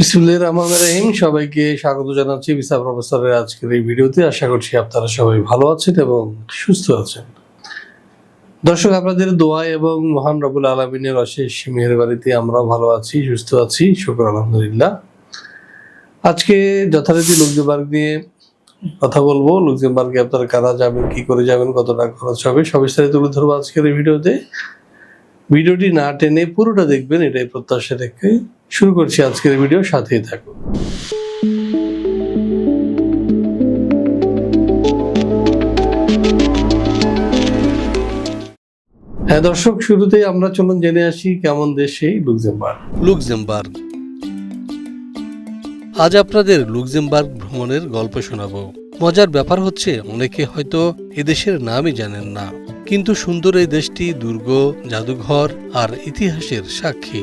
বিসমুল্লাহ রহমান রহিম। সবাইকে স্বাগত জানাচ্ছি বিসা প্রফেসরের আজকের এই ভিডিওতে। আশা করছি আপনারা সবাই ভালো আছেন এবং সুস্থ আছেন। দর্শক, আপনাদের দোয়া এবং মহান রবুল আলমিনের অশেষ মেহরবানিতে আমরাও ভালো আছি, সুস্থ আছি। শুক্র, আলহামদুলিল্লাহ। আজকে যথারীতি লুকজেবার্গ নিয়ে কথা বলব। লুকজেমবার্গে আপনারা কারা যাবেন, কি করে যাবেন কত টাকা খরচ হবে সবিস্তারিত তুলে ধরবো আজকের এই ভিডিওতে। ভিডিওটি না টেনে পুরোটা দেখবেন, এটাই প্রত্যাশা রেখে। শুরু করছি আজকের ভিডিও, সাথেই থাকুন। হ্যাঁ দর্শক, শুরুতেই আমরা চলুন জেনে আসি কেমন দেশ সেই লুক্সেমবার্গ। আজ আপনাদের লুক্সেমবার্গ ভ্রমণের গল্প শোনাবো। মজার ব্যাপার হচ্ছে, অনেকে হয়তো এদেশের নামই জানেন না, কিন্তু সুন্দর এই দেশটি দুর্গ, জাদুঘর আর ইতিহাসের সাক্ষী।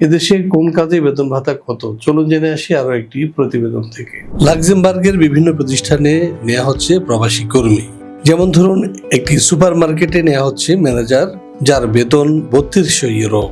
এদেশে কোন কাজে বেতন ভাতা কত? চলুন জেনে আসি আরও একটি প্রতিবেদন থেকে। লাক্সেমবার্গের বিভিন্ন প্রতিষ্ঠানে নেওয়া হচ্ছে প্রবাসী কর্মী। যেমন ধরুন, একটি সুপার মার্কেটে নেওয়া হচ্ছে ম্যানেজার, যার বেতন বত্রিশশো ইউরো।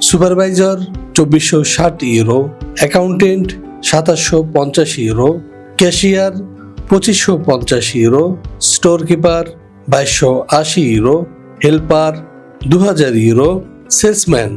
সুপারভাইজার, চব্বিশশো ষাট ইউরো। অ্যাকাউন্টেন্ট, সাতাশশো পঞ্চাশ ইউরো। ক্যাশিয়ার, পঁচিশশো পঞ্চাশ ইউরো। স্টোর কিপার বাইশশো আশি ইউরো। হেল্পার দু হাজার ইউরো। সেলসম্যান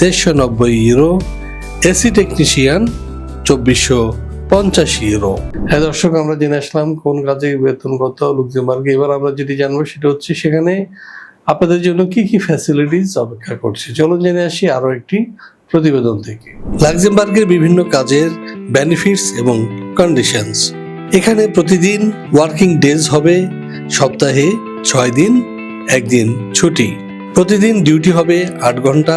তেইশশো নব্বই ইউরো এসি টেকনিশিয়ান চব্বিশশো পঞ্চাশ ইউরো হ্যাঁ দর্শক আমরা জেনে আসলাম কোন কাজে বেতন কত লুক্সেমবার্গে এবার আমরা যেটি জানব সেটা হচ্ছে সেখানে আপনাদের জন্য কি কি ফ্যাসিলিটিস অপেক্ষা করছে। চলুন জেনে আসি আরও একটি প্রতিবেদন থেকে। লাক্সেমবার্গের বিভিন্ন কাজের বেনিফিটস এবং কন্ডিশনস এখানে প্রতিদিন ওয়ার্কিং ডেজ হবে সপ্তাহে ছয় দিন একদিন ছুটি। প্রতিদিন ডিউটি হবে আট ঘণ্টা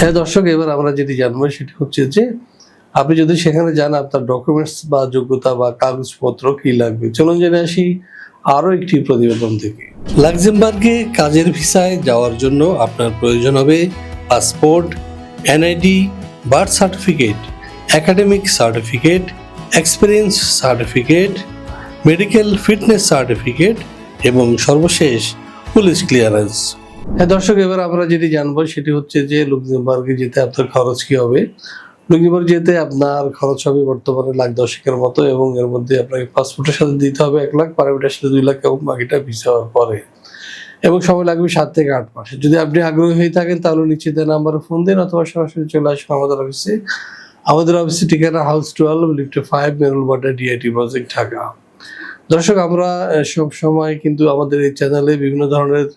হ্যাঁ দর্শক, এবার আমরা যেটি জানব সেটি হচ্ছে যে আপনি যদি সেখানে যান, আপনার ডকুমেন্টস বা যোগ্যতা বা কাগজপত্র কি লাগবে? চলুন জেনে আসি আরও একটি প্রতিবেদন থেকে। লাক্সেমবার্গে কাজের ভিসায় যাওয়ার জন্য আপনার প্রয়োজন হবে passport NID birth certificate academic certificate experience certificate medical fitness certificate এবং সর্বশেষ পুলিশ ক্লিয়ারেন্স হ্যাঁ দর্শক, এবার আমরা যেটি জানব সেটি হচ্ছে যে লুক্সেমবার্গে যেতে আপনার খরচ কি হবে? লুক্সেমবার্গ যেতে আপনার খরচ হবে বর্তমানে লাখ দশেকের মতো এবং এর মধ্যে আপনাকে পাসপোর্টের সাথে দিতে হবে এক লাখ, পারমিটের সাথে দুই লাখ এবং বাকিটা ভিসা হওয়ার পরে। এবং সময় লাগবে সাত থেকে আট মাস যদি আপনি আগ্রহী হয়ে থাকেন, তাহলে দেওয়া নাম্বারে ফোন দিন অথবা সরাসরি চলে আসুন আমাদের অফিসে। আমাদের অফিসে ঠিকানা house twelve, lift five, Merul Badda, DIT project, Dhaka. দর্শক, আমরা সব সময় কিন্তু আমাদের এই চ্যানেলে বিভিন্ন ধরনের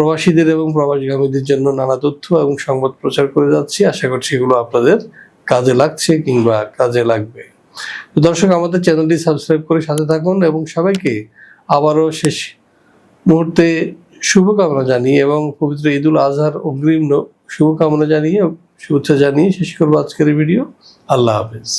প্রবাসীদের এবং প্রবাসীগামীদের জন্য নানা তথ্য এবং সংবাদ প্রচার করে যাচ্ছি। আশা করছি এগুলো আপনাদের কাজে লাগছে কিংবা কাজে লাগবে। তো দর্শক, আমাদের চ্যানেলটি সাবস্ক্রাইব করে সাথে থাকুন এবং সবাইকে আবারও শেষ মুহূর্তে শুভকামনা জানিয়ে এবং পবিত্র ঈদুল আজহার অগ্রিম শুভকামনা জানিয়ে, শুভেচ্ছা জানিয়ে শেষ করব আজকের ভিডিও। আল্লাহ হাফেজ।